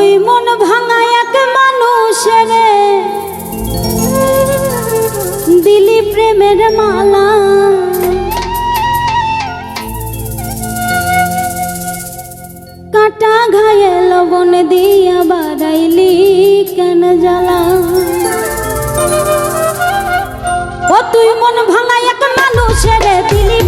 দুই মন ভাঙা এক মানুষের। দিলি প্রেমের মালা। কাটা ঘায়ে লবণ দিয়া বাড়াইলি কেন জ্বালা? ও তুই মন ভাঙা এক মানুষের, দিলি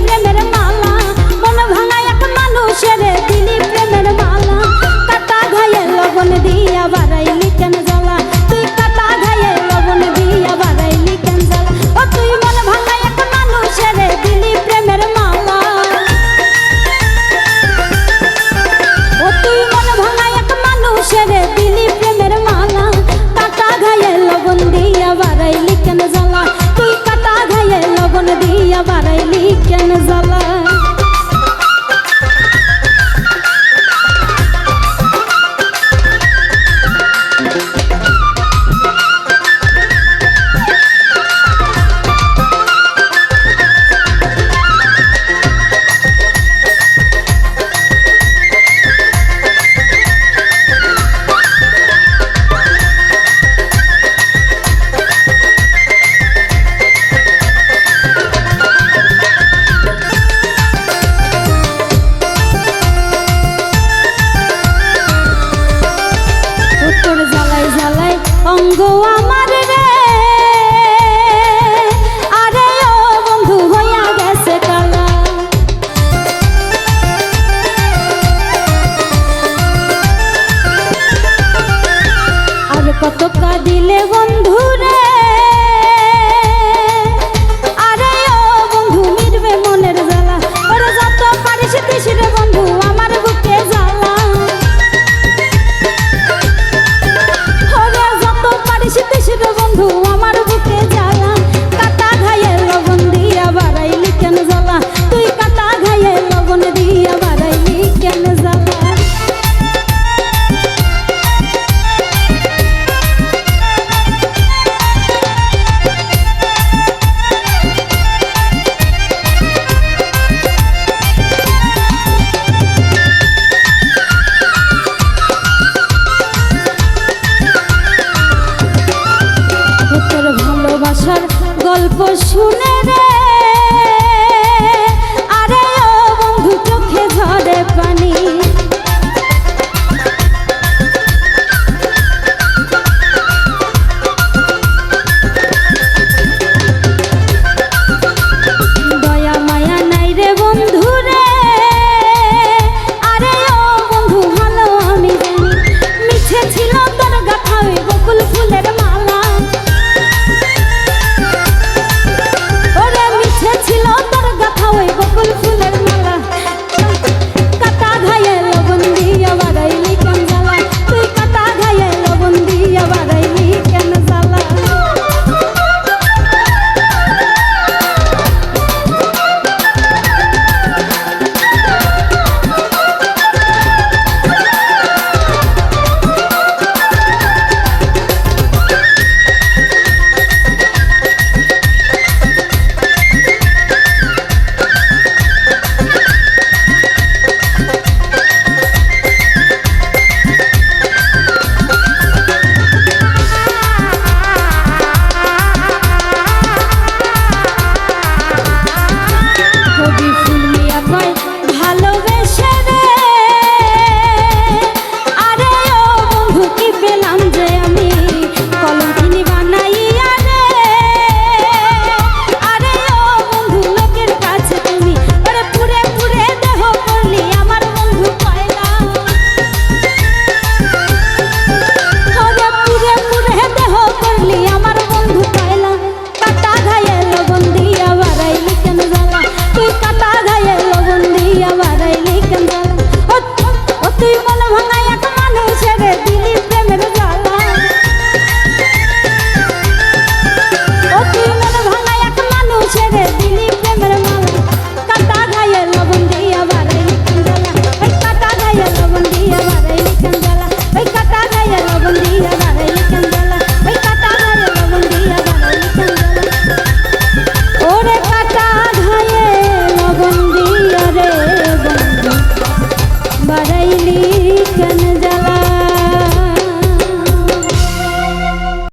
Aynı zalan গল্প শুনে